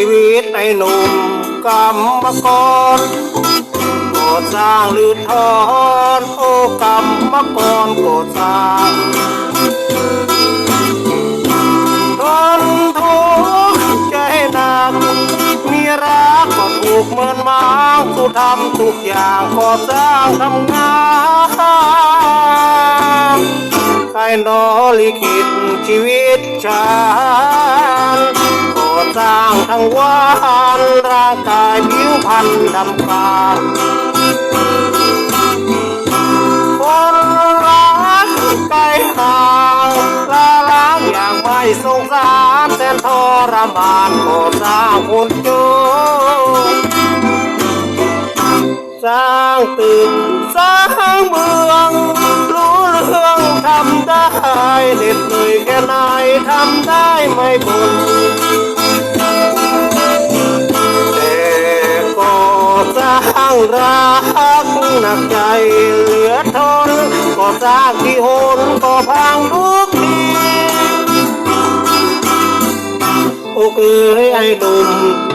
ีวิตในหนุ่มกรก่อสร้างหรือทอนโอกรรมกรก่อสร้างทนทุกข์ใจหนักมีรักก็ถูกเหมือนหมาสู้ทำทุกอย่างก่อสร้างทำงานใครนอลิขิตชีวิตฉัน สร้างทั้งวันร่างกายผิวพรรณดำกานคนรักไกลห่างลาล้างอย่างไม่สงสารแสนทรมานก่อสร้างคนจนสร้างตึกสร้างเมืองรู้เรื่องทำได้เหน็ดเหนื่อยแค่ไหนทำได้ไม่บ่น รักหนักใจเหลือทนก็สร้างที่โหนก็พังทุกทีโอ้เอ๋ยไอ้หนุ่ม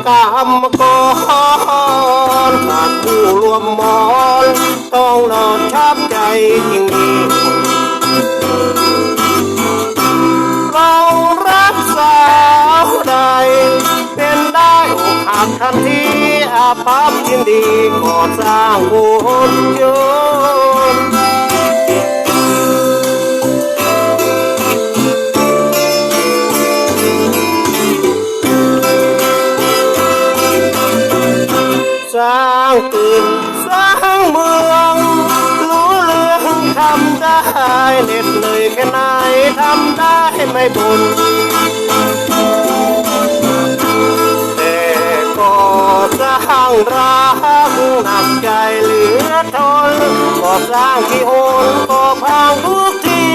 กามกรขาดผู้รวมมอนต้องนอนชับใจจริงดีเรารักสาวใดเป็นได้อกหักทันที อาภัพยินดีก่อสร้างคนยนสร้างตึกสร้างเมือง รู้เรื่องทำได้เหน็ดเหนื่อยแค่ไหนทำได้ไม่บ่นางรักหนักใจเหลือทนก็สร้างที่โหนก็พังทุกที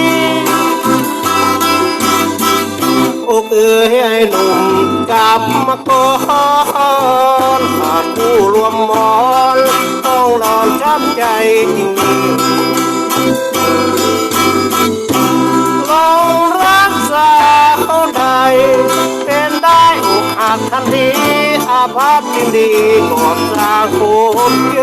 อ้เอ๋ยไอ้หนุ่มกลับมาก่อนขาดผู้รวมมอนต้องนอนช้ำใจจริงลองรักษาเขาใดเป็นได้อกหักทันที อาพยินดีก่อนสร้างโคมโย